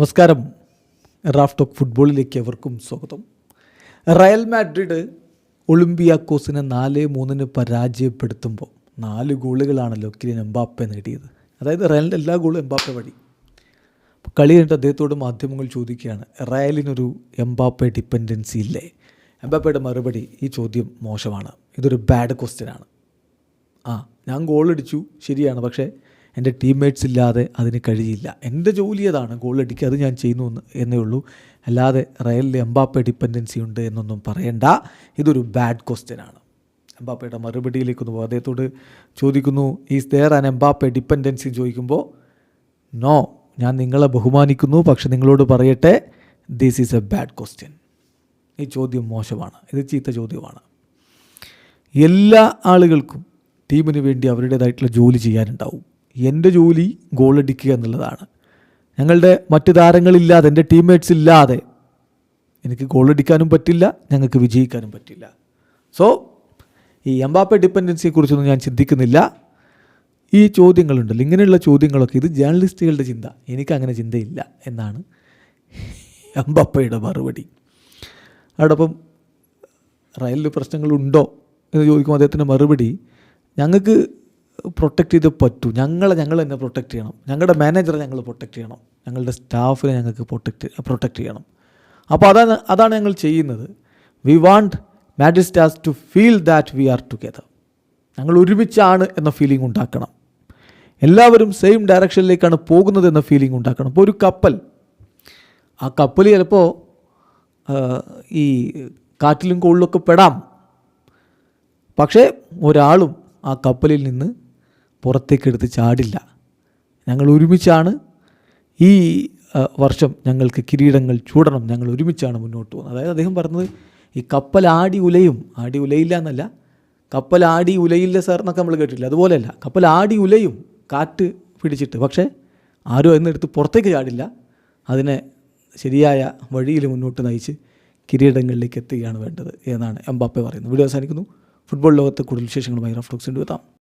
നമസ്കാരം. Raf talk ഫുട്ബോളിലേക്ക് എവർക്കും സ്വാഗതം. റയൽ മാഡ്രിഡ് ഒളിമ്പിയാക്കോസിനെ നാല് മൂന്നിന് പരാജയപ്പെടുത്തുമ്പോൾ നാല് ഗോളുകളാണല്ലോ കിലിൻ എംബാപ്പെ നേടിയത്. അതായത് റയലിന്റെ എല്ലാ ഗോളും എംബാപ്പെ വഴി. കളി കഴിഞ്ഞിട്ട് അദ്ദേഹത്തോട് മാധ്യമങ്ങൾ ചോദിക്കുകയാണ് റയലിനൊരു എംബാപ്പെ ഡിപ്പെൻഡൻസി ഇല്ലേ? എംബാപ്പയുടെ മറുപടി ഈ ചോദ്യം മോശമാണ്. ഇതൊരു ബാഡ് ക്വസ്റ്റ്യനാണ് ആ ഞാൻ ഗോൾ അടിച്ചു ശരിയാണ്. പക്ഷേ എന്റെ ടീംമേറ്റ്സ് ഇല്ലാതെ അതിന് കഴിയില്ല. എന്റെ ജോലി അതാണ് ഗോൾ അടിക്കുക അത് ഞാൻ ചെയ്യുന്നു എന്ന് ഉള്ളൂ. അല്ലാതെ റയലിൽ എംബാപ്പ ഡിപ്പെൻഡൻസി ഉണ്ട് എന്നൊന്നും പറയണ്ട. ഇതൊരു ബാഡ് ക്വസ്റ്റ്യൻ ആണ്. എംബാപ്പയുടെ മറുപടിയിലേക്ക് ഒന്ന് അദ്ദേഹത്തോട് ചോദിക്കുന്നു is there an Mbappe dependency ചോദിക്കുമ്പോൾ നോ ഞാൻ നിങ്ങളെ ബഹുമാനിക്കുന്നു. പക്ഷെ നിങ്ങളോട് പറയട്ടെ. This is a bad question ഈ ചോദ്യം മോശമാണ്. ഇത് ചീത്ത ചോദ്യമാണ്. എല്ലാ ആളുകൾക്കും ടീമിന് വേണ്ടി അവരുടേതായിട്ടുള്ള ജോലി ചെയ്യാനുണ്ടാവും. എന്റെ ജോലി ഗോൾ അടിക്കുക എന്നുള്ളതാണ്. ഞങ്ങളുടെ മറ്റ് താരങ്ങളില്ലാതെ എന്റെ ടീംമേറ്റ്സ് ഇല്ലാതെ എനിക്ക് ഗോൾ അടിക്കാനും പറ്റില്ല ഞങ്ങൾക്ക് വിജയിക്കാനും പറ്റില്ല. സോ ഈ എംബാപ്പെ ഡിപ്പെൻഡൻസിയെ കുറിച്ചൊന്നും ഞാൻ ചിന്തിക്കുന്നില്ല. ഈ ചോദ്യങ്ങളുണ്ടല്ലോ ഇങ്ങനെയുള്ള ചോദ്യങ്ങളൊക്കെ ഇത് ജേർണലിസ്റ്റുകളുടെ ചിന്ത. എനിക്കങ്ങനെ ചിന്തയില്ല എന്നാണ് എംബാപ്പയുടെ മറുപടി. അതോടൊപ്പം റയലിൽ പ്രശ്നങ്ങളുണ്ടോ എന്ന് ചോദിക്കുമ്പോൾ അദ്ദേഹത്തിന്റെ മറുപടി ഞങ്ങൾക്ക് പ്രൊട്ടക്റ്റ് ചെയ്ത് പറ്റൂ. ഞങ്ങളെ ഞങ്ങൾ തന്നെ പ്രൊട്ടക്റ്റ് ചെയ്യണം. ഞങ്ങളുടെ മാനേജറെ ഞങ്ങൾ പ്രൊട്ടക്റ്റ് ചെയ്യണം. ഞങ്ങളുടെ സ്റ്റാഫിനെ ഞങ്ങൾക്ക് പ്രൊട്ടക്റ്റ് പ്രൊട്ടക്റ്റ് ചെയ്യണം. അപ്പോൾ അതാണ് അതാണ് ഞങ്ങൾ ചെയ്യുന്നത്. We want madridistas to feel that we are together ഞങ്ങൾ ഒരുമിച്ചാണ് എന്ന ഫീലിംഗ് ഉണ്ടാക്കണം. എല്ലാവരും സെയിം ഡയറക്ഷനിലേക്കാണ് പോകുന്നത് എന്ന ഫീലിംഗ് ഉണ്ടാക്കണം. ഇപ്പോൾ ഒരു കപ്പൽ ആ കപ്പൽ ചിലപ്പോൾ ഈ കാറ്റിലും കോളിലൊക്കെ പെടാം. പക്ഷേ ഒരാളും ആ കപ്പലിൽ നിന്ന് പുറത്തേക്ക് എടുത്ത് ചാടില്ല. ഞങ്ങൾ ഒരുമിച്ചാണ് ഈ വർഷം ഞങ്ങൾക്ക് കിരീടങ്ങൾ ചൂടണം. ഞങ്ങൾ ഒരുമിച്ചാണ് മുന്നോട്ട് പോകുന്നത്. അതായത് അദ്ദേഹം പറഞ്ഞത് ഈ കപ്പൽ ആടി ഉലയും ആടി ഉലയില്ല എന്നല്ല കപ്പൽ ആടി ഉലയില്ല സാർ എന്നൊക്കെ നമ്മൾ കേട്ടില്ല അതുപോലെയല്ല കപ്പൽ ആടി ഉലയും കാറ്റ് പിടിച്ചിട്ട് പക്ഷേ ആരും എന്നെടുത്ത് പുറത്തേക്ക് ചാടില്ല. അതിനെ ശരിയായ വഴിയിൽ മുന്നോട്ട് നയിച്ച് കിരീടങ്ങളിലേക്ക് എത്തുകയാണ് വേണ്ടത് എന്നാണ് എംബാപ്പെ പറയുന്നത്. വീഡിയോ അവസാനിക്കുന്നു. ഫുട്ബോൾ ലോകത്തെ കൂടുതൽ വിശേഷങ്ങളുമായി റഫ്ലോക്സ് എത്താം.